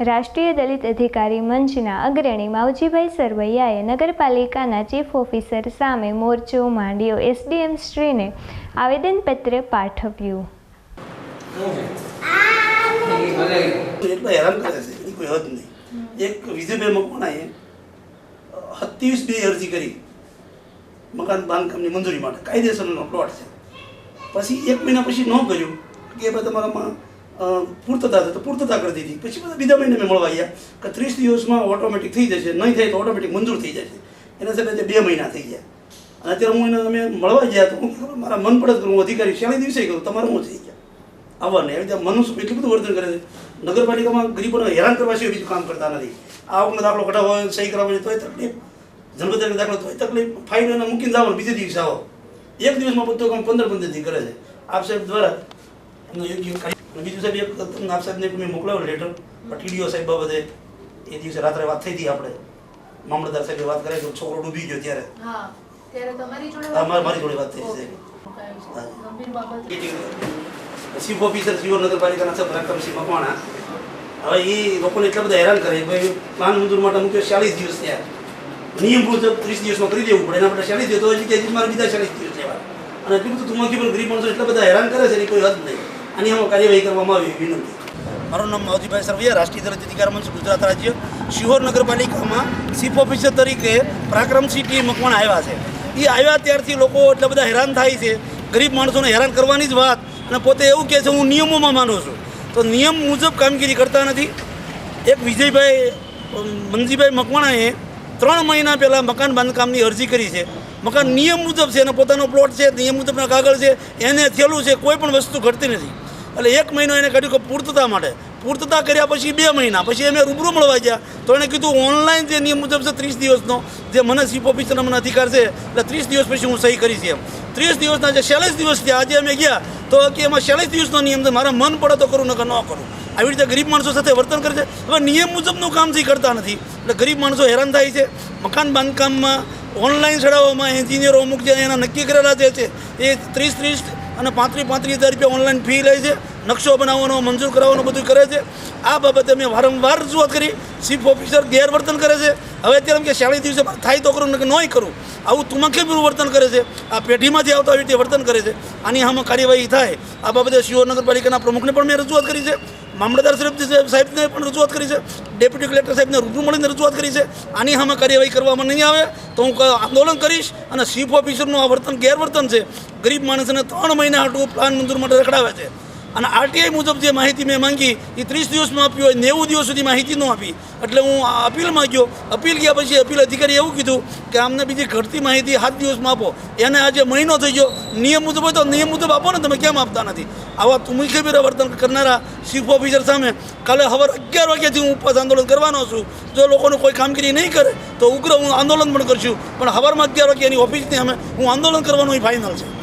રાષ્ટ્રીય દલિત અધિકારી મંચના અગ્રણી માવજીભાઈ સરવૈયાએ નગરપાલિકાના ચીફ ઓફિસર સામે મોરચો માંડ્યો. એસડીએમ શ્રીને આવેદનપત્ર પાઠવ્યું. મંજૂરી માટે. કાયદેસરનો પ્લોટ છે. પછી એક મહિના પછી ન કર્યું. કે તમારામાં પૂર્તતા છે તો પૂર્તતા કરી દીધી. પછી બધા બીજા મહિને મેં મળવા ગયા. કે ત્રીસ દિવસમાં ઓટોમેટિક થઈ જશે. નહીં થાય તો ઓટોમેટિક મંજૂર થઈ જશે. એના સાથે બે મહિના થઈ ગયા. અને અત્યારે હું એને અમે મળવા ગયા તો હું મારા મન પડે હું અધિકારી ચાલીસ દિવસે કરું તમારે હું થઈ ગયા. આવવાને. એવી રીતે મનુષ્ય એટલું બધું વર્તન કરે છે. નગરપાલિકામાં ગરીબોને હેરાન કરવા સિવાય બીજું કામ કરતા નથી. આવકનો દાખલો કઢાવવો હોય, સહી કરાવવા હોય, તોય તકલીફ. જન્મદિન દાખલો તોય તકલીફ. ફાઇલ એને મૂકીને જાવ બીજે દિવસે આવો. એક દિવસમાં બધું કામ પંદર પંદર દિવસ કરે છે. આપ સાહેબ દ્વારા યોગ્ય બીજું સાહેબ એક તમને આપ સાહેબને મેં મોકલાવ્યો લેટર ટીડીઓ સાહેબ બાબતે એ દિવસે રાત્રે વાત થઈ હતી આપણે. મામલતદાર સાહેબ વાત કરે છે છોકરો ડૂબી ગયો ત્યારે. હા ત્યારે તમારી જોડે હા, મારી- મારી જોડે વાત થઈ છે. ચીફ ઓફિસર સિયોર નગરપાલિકાના સાહેબ રકમસિંહ મકવાણા હવે એ લોકોને એટલા બધા હેરાન કરે ભાઈ પ્લાન મંજૂર માટે મૂક્યો ચાલીસ દિવસ થયા. નિયમ મુજબ ત્રીસ દિવસમાં કરી દેવું પડે એના માટે ચાલીસ દિવસ તો હજી કે મારે બીજા ચાલીસ દિવસ લેવા અને એટલું બધું તુમાકી પણ ગરીબ માણસો એટલા બધા હેરાન કરે છે એની કોઈ હદ નહીં. આની એમાં કાર્યવાહી કરવામાં આવી વિનંતી. મારું નામ માવજીભાઈ સરવૈયા, રાષ્ટ્રીય દલિત અધિકાર મંચ, ગુજરાત રાજ્ય. શિહોર નગરપાલિકામાં ચીફ ઓફિસર તરીકે પરાક્રમસિંહ ટી મકવાણ આવ્યા છે. એ આવ્યા ત્યારથી લોકો એટલા બધા હેરાન થાય છે. ગરીબ માણસોને હેરાન કરવાની જ વાત અને પોતે એવું કહે છે, હું નિયમોમાં માનું છું. તો નિયમ મુજબ કામગીરી કરતા નથી. એક વિજયભાઈ મનજીભાઈ મકવાણાએ ત્રણ મહિના પહેલાં મકાન બાંધકામની અરજી કરી છે. મકાન નિયમ મુજબ છે અને પોતાનો પ્લોટ છે, નિયમ મુજબના કાગળ છે, એને થયેલું છે, કોઈ પણ વસ્તુ ઘટતી નથી. એટલે એક મહિનો એને કાઢ્યું કે પૂર્તતા માટે. પૂર્તતા કર્યા પછી બે મહિના. પછી અમે રૂબરૂ મળવા ગયા. તો એણે કીધું, ઓનલાઈન જે નિયમ મુજબ છે ત્રીસ દિવસનો, જે મને ચીફ ઓફિસરનો મને અધિકાર છે, એટલે ત્રીસ દિવસ પછી હું સહી કરીશ એમ. ત્રીસ દિવસના જે છેલ્લીસ દિવસ થયા આજે અમે ગયા, તો કે એમાં છેલ્લીસ દિવસનો નિયમ છે, મારા મન પડે તો કરું, નકર ન કરું. આવી રીતે ગરીબ માણસો સાથે વર્તન કરે છે. હવે નિયમ મુજબનું કામ છે કરતા નથી. એટલે ગરીબ માણસો હેરાન થાય છે. મકાન બાંધકામમાં, ઓનલાઈન ચડાવવામાં એન્જિનિયરો અમુક જે એના નક્કી કરેલા જે છે, એ ત્રીસ ત્રીસ અને પાંત્રીસ પાંત્રીસ હજાર રૂપિયા ઓનલાઈન ફી લે છે, નકશો બનાવવાનો, મંજૂર કરાવવાનો બધું કરે છે. આ બાબતે મેં વારંવાર રજૂઆત કરી. ચીફ ઓફિસર ગેરવર્તન કરે છે. હવે અત્યારે કે શાળી દિવસે થાય તો કરું ને કે નહીં કરું. આવું તુમકેબીરું વર્તન કરે છે? આ પેઢીમાંથી આવતા આવી રીતે વર્તન કરે છે. આની આમાં કાર્યવાહી થાય. આ બાબતે શિહોર નગરપાલિકાના પ્રમુખને પણ મેં રજૂઆત કરી છે. મામલતદાર સાહેબ સાહેબને પણ રજૂઆત કરી છે. ડેપ્યુટી કલેક્ટર સાહેબને રૂબરૂ મળીને રજૂઆત કરી છે. આની સામે કાર્યવાહી કરવામાં નહીં આવે તો હું આંદોલન કરીશ અને ચીફ ઓફિસરનું આ વર્તન ગેરવર્તન છે. ગરીબ માણસને ત્રણ મહિના હાટું પ્લાન મંજૂર માટે રખડાવે છે. અને આરટીઆઈ મુજબ જે માહિતી મેં માંગી, એ ત્રીસ દિવસમાં આપી હોય, નેવું દિવસ સુધી માહિતી ન આપી. એટલે હું અપીલમાં ગયો અપીલ ગયા પછી અપીલ અધિકારી એવું કીધું કે આમને બીજી ઘટતી માહિતી સાત દિવસમાં આપો. એને આજે મહિનો થઈ ગયો. નિયમ મુજબ હોય તો નિયમ મુજબ આપો ને, તમે કેમ આપતા નથી? આવા તુમિખેબીરા વર્તન કરનારા ચીફ ઓફિસર સામે કાલે સવાર અગિયાર વાગ્યાથી હું ઉપવાસ આંદોલન કરવાનો છું. જો લોકોનું કોઈ કામગીરી નહીં કરે, તો ઉગ્ર હું આંદોલન પણ કરશું. પણ હવારમાં અગિયાર વાગ્યાની ઓફિસની અમે હું આંદોલન કરવાનું ફાઇનલ છે.